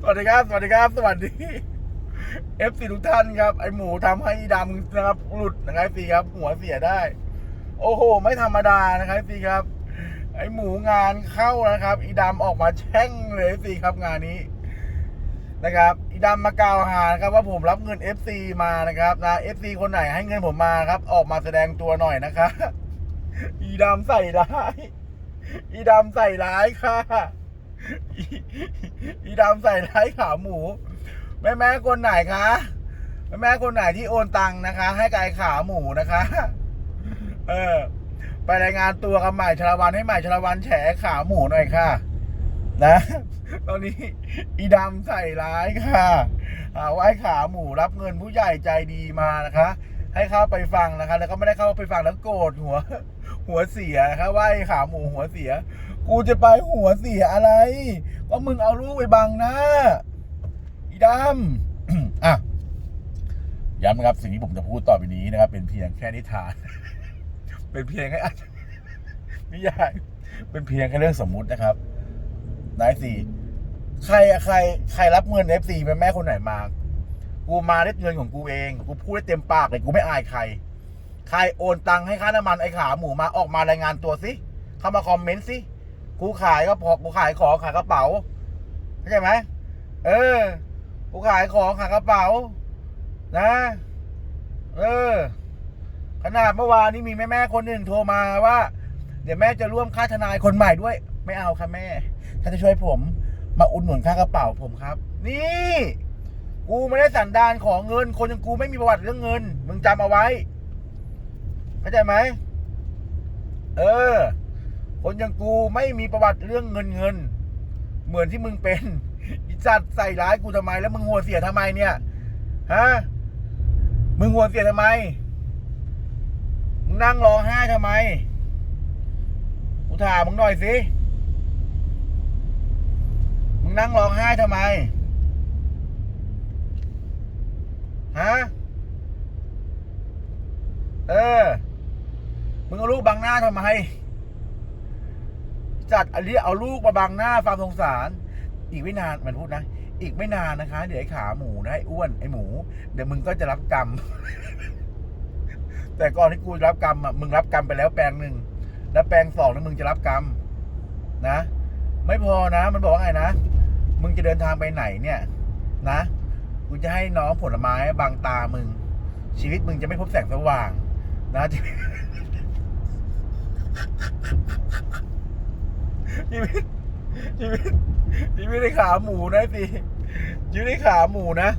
สวัสดีครับ สวัสดีครับ สวัสดีเอฟซีทุกท่านครับ ไอหมูทำให้อีดำนะครับ หลุดนะครับซีครับ หัวเสียได้ โอ้โห ไม่ธรรมดานะครับซีครับ ไอหมูงานเข้านะครับ อีดำออกมาแช่งเลยซีครับงานนี้นะครับอีดำมากล่าวหาครับว่าผมรับเงิน FC มานะครับนะ FC คนไหนให้เงินผมมาครับ ออกมาแสดงตัวหน่อยนะคะ อีดำใส่ร้าย อีดำใส่ร้ายค่ะ อีดำใส่ร้ายขาหมู แม่แม่คนไหนคะแม่แม่คนไหนที่โอนตังค์นะคะ ให้กายขาหมูนะคะ เออ ไปรายงานตัวกับใหม่ชลวันให้ใหม่ชลวันแฉขาหมูหน่อยค่ะ นะ ตอนนี้ อีดำใส่ร้ายค่ะหาว่าไอ้ขาหมูรับเงินผู้ใหญ่ใจดีมานะคะ ให้เข้าไปฟังนะคะ แล้วก็ไม่ได้เข้าไปฟังแล้วโกรธหัว หัวเสียนะคะว่าไอ้ขาหมูหัวเสีย กูจะไปหัวเสียอะไร ก็มึงเอาลูกไปบังหน้าอีดำอะย้ำนะครับสิ่งที่ผมจะพูดต่อไปนี้นะครับ เป็นเพียงแค่นิทาน เป็นเพียงแค่ไม่ใช่เป็นเพียงแค่เรื่องสมมุตินะครับนายสี่ใครใคร ใครรับเงินเอฟซีแม่แม่คนไหนมา กูมาได้เงินของกูเอง กูพูดได้เต็มปากเลยกูไม่อายใคร ใครโอนตังค์ให้ค่าน้ำมันไอ้ขาหมูมาออกมารายงานตัวสิเข้ามาคอมเมนต์สิ กูขายก็พอกูขายของขายกระเป๋าเข้าใจไหมเออกูขายของขายกระเป๋า นะ เออ ขนาดเมื่อวานนี้มีแม่แม่คนหนึ่งโทรมาว่า เดี๋ยวแม่จะร่วมค่าทนายคนใหม่ด้วย ไม่เอาค่ะแม่ถ้าจะช่วยผม มาอุดหนุนค่ากระเป๋าผมครับ นี่กูไม่ได้สันดานของเงิน คนอย่างกูไม่มีประวัติเรื่องเงิน มึงจำเอาไว้เข้าใจไหม เออ คนอย่างกูไม่มีประวัติเรื่องเงินเงิน เหมือนที่มึงเป็นอีจัดใส่ร้ายกูทำไม แล้วมึงหัวเสียทำไมเนี่ยฮะมึงหัวเสียทำไมมึงนั่งร้องไห้ทำไมกูถามมึงหน่อยสิมึงนั่งร้องไห้ทำไมฮะเออมึงเอาลูกบังหน้าทำไม จัดอันนี้เอาลูกมาบังหน้าฟังสงสาร อีกไม่นานมันพูดนะ อีกไม่นานนะคะ เดี๋ยวไอ้ขาหมูนะไอ้อ้วนไอ้หมู เดี๋ยวมึงก็จะรับกรรม แต่ก่อนที่กูรับกรรมอะมึงรับกรรมไปแล้วแปลงหนึ่งแล้วแปลงสองนั้นมึงจะรับกรรมนะ ไม่พอนะ มันบอกว่าไงนะมึงจะเดินทางไปไหนเนี่ย นะกูจะให้น้องผลไม้บังตามึง ชีวิตมึงจะไม่พบแสงสว่าง นะ ชีวิตชีวิตชีวิตในขาหมูนะสิชีวิตในขาหมูนะ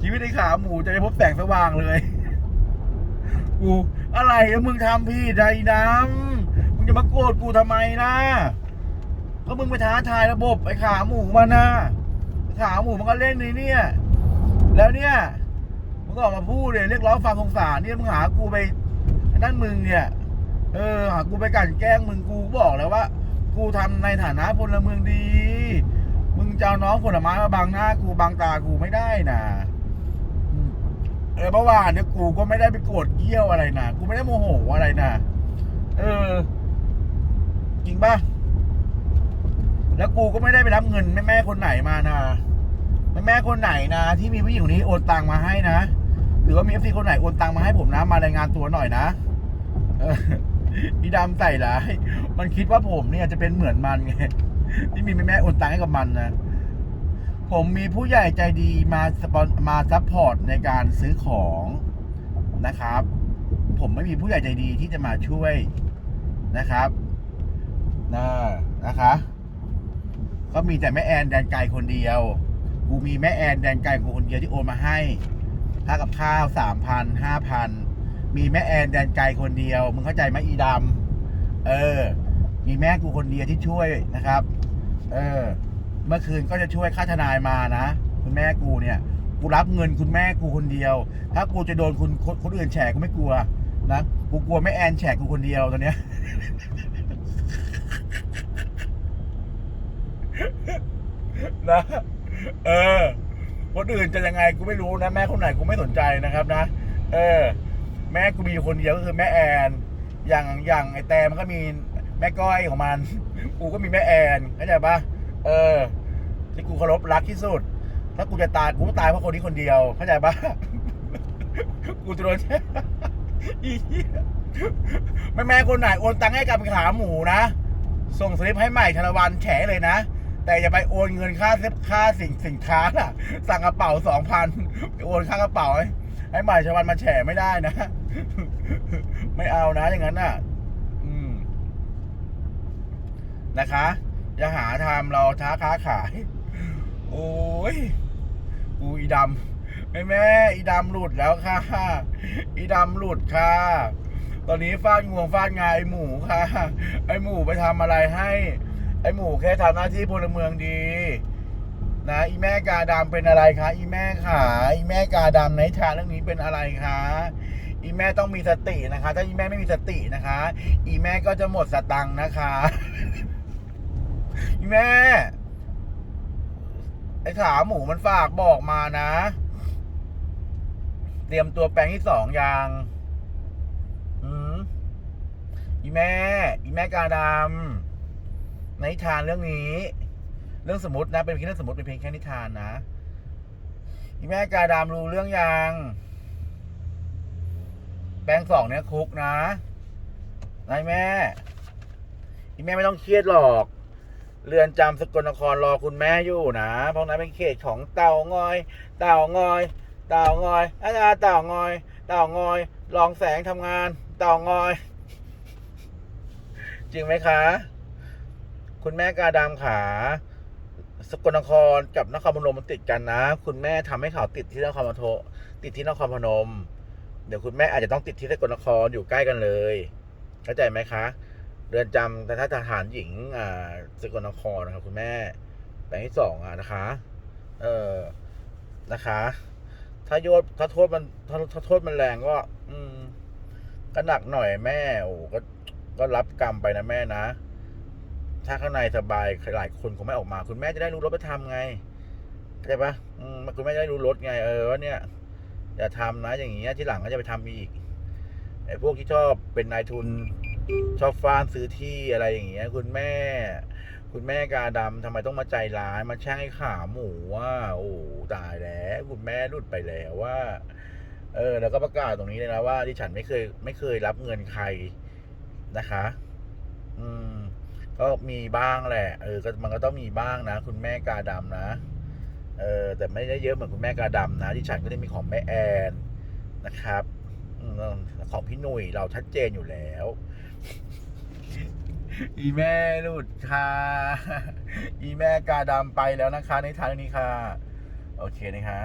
ชีวิตในขาหมูจะไม่พบแสงสว่างเลยกูอะไรมึงทำพี่ใดน้ำมึงจะมาโกรธกูทำไมนะก็มึงไปท้าทายระบบไอ้ขาหมูมันนะขาหมูมันก็เล่นในเนี่ย แล้วเนี่ยมึงก็ออกมาพูดเลยเรียกร้องความสงสารเนี่ยมึงหากูไปนั่นมึงเนี่ย เออ หากูไปกันแกล้งมึงกูบอกแล้วว่า กูทำในฐานะพลเมืองดี มึงจะเอาน้องผลไม้มาบังหน้า กูบังตากูไม่ได้นะเออเมื่อวานเนี่ยกูก็ไม่ได้ไปโกรธเกี้ยวอะไรนะกูไม่ได้โมโหอะไรนะเออ จริงป่ะแล้วกูก็ไม่ได้ไปรับเงินแม่แม่คนไหนมานะแม่แม่คนไหนนะที่มีผู้หญิงคนนี้โอนตังมาให้นะหรือว่ามีเอฟซีคนไหนโอนตังมาให้ผมนะ มารายงานตัวหน่อยนะเออ พี่ดำใส่ร้าย มันคิดว่าผมเนี่ยจะเป็นเหมือนมันไงที่มีแม่แม่ๆโอนตังค์ให้กับมันนะผมมีผู้ใหญ่ใจดีมาสปอนมาซัพพอร์ตในการซื้อของนะครับ ผมไม่มีผู้ใหญ่ใจดีที่จะมาช่วยนะครับนะนะคะ ก็มีแต่แม่แอนแดนไกลคนเดียว กูมีแม่แอนแดนไกลกูคนเดียวที่โอนมาให้ค่ากับข้าวสามพันห้าพัน มีแม่แอนแดนไกลคนเดียว มึงเข้าใจไหมอีดำเออ มีแม่กูคนเดียวที่ช่วยนะครับ เออ เมื่อคืนก็จะช่วยค่าทนายมานะ คุณแม่กูเนี่ย กูรับเงินคุณแม่กูคนเดียว ถ้ากูจะโดนคุณคนคนอื่นแฉกูไม่กลัวนะกูกลัวแม่แอนแฉกูคนเดียวตอนเนี้ยนะเออคนอื่นจะยังไงกูไม่รู้นะ แม่คนไหนกูไม่สนใจนะครับนะ เออ แม่กูมีคนเดียวก็คือแม่แอน อย่างอย่างไอแตมันก็มีแม่ก้อยของมัน กูก็มีแม่แอนเข้าใจปะเออ ที่กูเคารพรักที่สุด ถ้ากูจะตายกูก็ตายเพราะคนนี้คนเดียวเข้าใจปะกูจะโดนอีเหี้ยแม่แม่คนไหนโอนตังค์ให้กับขาหมูนะ ส่งสลิปให้ใหม่ธนวันแฉเลยนะ แต่อย่าไปโอนเงินค่าเซฟค่าสิ่งสินค้าสั่งกระเป๋าสองพันไปโอนค่ากระเป๋าให้ให้ใหม่ธนวันมาแฉไม่ได้นะ ไม่เอานะอย่างนั้นน่ะ อืม นะคะ อย่าหาทำเราท้าค้าขาย โอ้ยกูอีดำแม่แม่อีดำหลุดแล้วค่ะ อีดำหลุดค่ะ ตอนนี้ฟาดงวงฟาดงาไอหมูค่ะ ไอหมูไปทำอะไรให้ ไอหมูแค่ทำหน้าที่พลเมืองดีนะอีแม่กาดำเป็นอะไรคะอีแม่ขาอีแม่กาดำในชาเรื่องนี้เป็นอะไรคะ อีแม่ต้องมีสตินะคะ ถ้าอีแม่ไม่มีสตินะคะ อีแม่ก็จะหมดสตังค์นะคะ อีแม่ ไอ้ขาหมูมันฝากบอกมานะ เตรียมตัวแปลงที่สองยางอืมอีแม่ อีแม่กาดำในนิทานเรื่องนี้ เรื่องสมมตินะ เป็นเพียงเรื่องสมมติเป็นเพียงแค่นิทานนะ อีแม่กาดำรู้เรื่องยัง แปลงสองเนี่ยคุกนะนายแม่อีแม่ไม่ต้องเครียดหรอก เรือนจำสกลนครรอคุณแม่อยู่นะเพราะนั้นเป็นเขตของเต่างอย เต่างอย เต่างอยอาจารย์เต่างอย เต่างอยลองแสงทำงาน เต่างอย จริงไหมคะ คุณแม่กาดำขาสกลนครกับนครพนมมันติดกันนะ คุณแม่ทำให้เขาติดที่นครปฐมติดที่นครพนม เดี๋ยวคุณแม่อาจจะต้องติดที่สกลนครอยู่ใกล้กันเลย เข้าใจไหมคะ เรือนจำแต่ถ้าทหารหญิงอ่าสกลนครนะครับคุณแม่แปลงที่สองอะนะคะ เออนะคะ ถ้าโยศถ้าโทษมันถ้าถ้าโทษมันแรงก็ อืมก็หนักหน่อยแม่โอ้ก็ก็รับกรรมไปนะแม่นะ ถ้าข้างในสบายหลายคนคงไม่ออกมา คุณแม่จะได้รู้รถไปทำไงเข้าใจปะอืมคุณแม่จะได้รู้รถไงเออว่าเนี่ย อย่าทำนะอย่างเงี้ยที่หลังก็จะไปทำอีกไอ้พวกที่ชอบเป็นนายทุนชอบฟ้านซื้อที่อะไรอย่างเงี้ย คุณแม่ คุณแม่กาดำทำไมต้องมาใจร้ายมาแช่งให้ขาหมูว่าโอ้ตายแล้ว คุณแม่รุดไปแล้วว่า เออ แล้วก็ประกาศตรงนี้เลยนะว่าดิฉันไม่เคย ไม่เคยรับเงินใครนะคะ อืม ก็มีบ้างแหละ เออ ก็มันก็ต้องมีบ้างนะ คุณแม่กาดำนะ เออแต่ไม่ได้เยอะเหมือนคุณแม่กาดำนะที่ฉันก็ได้มีของแม่แอนนะครับของพี่หนุ่ยเราชัดเจนอยู่แล้ว อีแม่หลุดค่ะ อีแม่กาดำไปแล้วนะคะ ในทางนี้ค่ะ โอเคนะคะ